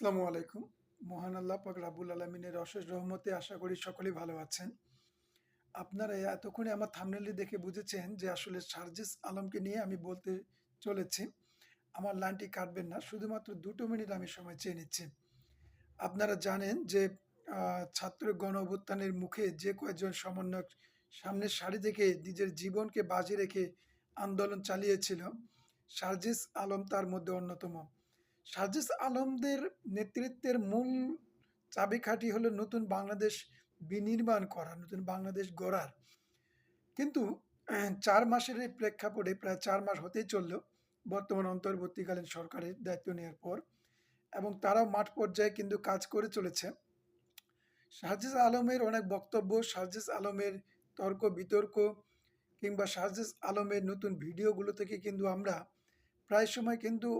আসসালামু আলাইকুম। মহান আল্লাহ পাক রাবুল আলমিনের অশেষ রহমতে আশা করি সকলেই ভালো আছেন। আপনারা এতক্ষণে আমার থামনেলি দেখে বুঝেছেন যে আসলে সার্জিস আলমকে নিয়ে আমি বলতে চলেছি। আমার লাইনটি কাটবেন না, শুধুমাত্র দুটো মিনিট আমি সময় চেয়ে নিচ্ছি। আপনারা জানেন যে ছাত্র গণ অভ্যুত্থানের মুখে যে কয়েকজন সমন্বয়ক সামনের সারি থেকে নিজের জীবনকে বাজি রেখে আন্দোলন চালিয়েছিল, সার্জিস আলম তার মধ্যে অন্যতম। সার্জিস আলমদের নেতৃত্বের মূল চাবিকাঠি হলো নতুন বাংলাদেশ বিনির্মাণ করা, নতুন বাংলাদেশ গড়ার। কিন্তু চার মাসের এই প্রেক্ষাপটে প্রায় চার মাস হতেই চলল বর্তমান অন্তর্বর্তীকালীন সরকারের দায়িত্ব নেওয়ার পর এবং তারাও মাঠ পর্যায়ে কিন্তু কাজ করে চলেছে। সার্জিস আলমের অনেক বক্তব্য সার্জিস আলমের তর্ক, বিতর্ক কিংবা সার্জিস আলমের নতুন ভিডিওগুলো থেকে কিন্তু আমরা প্রায় সময় কিন্তু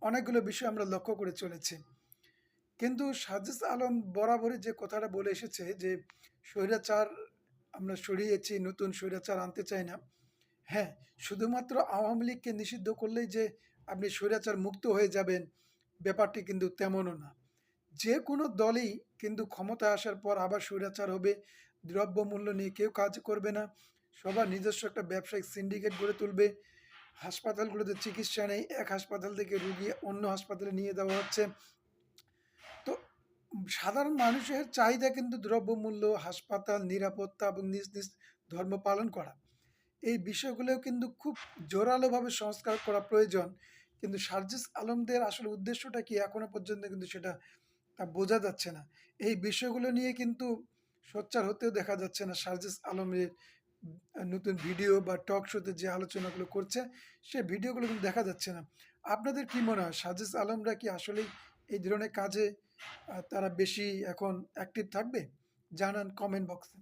অনেকগুলো বিষয় আমরা লক্ষ্য করে চলেছি। কিন্তু সাজিস আলম বরাবরই যে কথাটা বলে এসেছে যে, স্বৈরাচার আমরা সরিয়েছি, নতুন স্বৈরাচার আনতে চাই না। হ্যাঁ শুধুমাত্র আওয়ামী লীগকে নিষিদ্ধ করলেই যে আপনি স্বৈরাচার মুক্ত হয়ে যাবেন, ব্যাপারটি কিন্তু তেমনও না। যে কোনো দলই কিন্তু ক্ষমতায় আসার পর আবার স্বৈরাচার হবে, দ্রব্যমূল্য নিয়ে কেউ কাজ করবে না। সবার নিজস্ব একটা ব্যবসায়িক সিন্ডিকেট গড়ে তুলবে। হাসপাতালগুলোতে চিকিৎসা নেই, এক হাসপাতাল থেকে রুগী অন্য হাসপাতালে নিয়ে দেওয়া হচ্ছে। তো সাধারণ মানুষের চাহিদা কিন্তু দ্রব্যমূল্য, হাসপাতাল, নিরাপত্তা এবং নিজ নিজ ধর্ম পালন করা। এই বিষয়গুলোও কিন্তু খুব জোরালোভাবে সংস্কার করা প্রয়োজন। কিন্তু সার্জিস আলমদের আসলে উদ্দেশ্যটা কি এখনও পর্যন্ত কিন্তু সেটা তা বোঝা যাচ্ছে না। এই বিষয়গুলো নিয়ে কিন্তু সোচ্চার হতেও দেখা যাচ্ছে না সার্জিস আলমের নতুন ভিডিও বা টক শোতে যে আলোচনাগুলো করছে, সে ভিডিওগুলো কিন্তু দেখা যাচ্ছে না। আপনাদের কি মনে হয়? সাজেস আলমরা কি আসলেই এই ধরনের কাজে তারা বেশি এখন অ্যাক্টিভ থাকবে? জানান কমেন্ট বক্সে